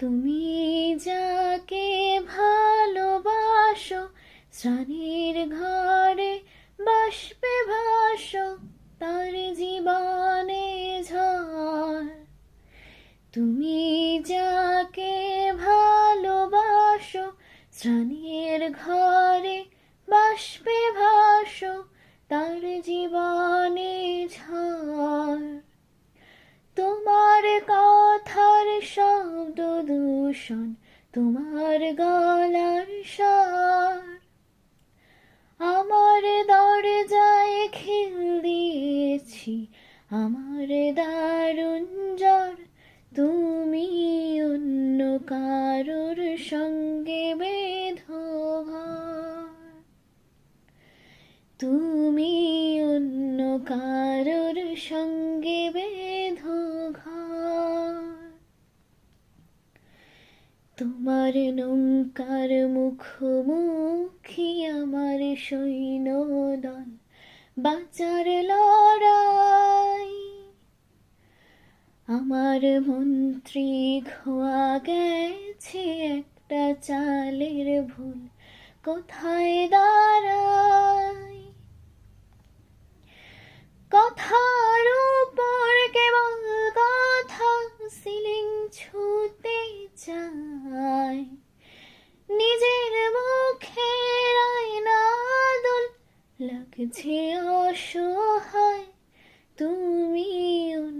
তুমি যাকে ভালোবাসো শ্রানির ঘরে বাষ্পে ভাসো, তার জীবনে ঝড়। তুমি যাকে ভালোবাসো শ্রানির ঘরে বাষ্পে ভাসো, তার জীবনে দূষণ তোমার গলার স্বর। আমার দরজায় খিল দিয়েছি, আমার দারুণ জ্বর। তুমি অন্য কারোর সঙ্গে বেঁধো তুমি অন্য কারোর সঙ্গে বেঁধো ঘর তোমার নৌকার মুখোমুখি আমার সৈন্যদল বাঁচার লড়াই। আমার মন্ত্রী খোয়া গেছে একটা চালের ভুল, কোথায় দাঁড়াই যে অসহায় তুমিও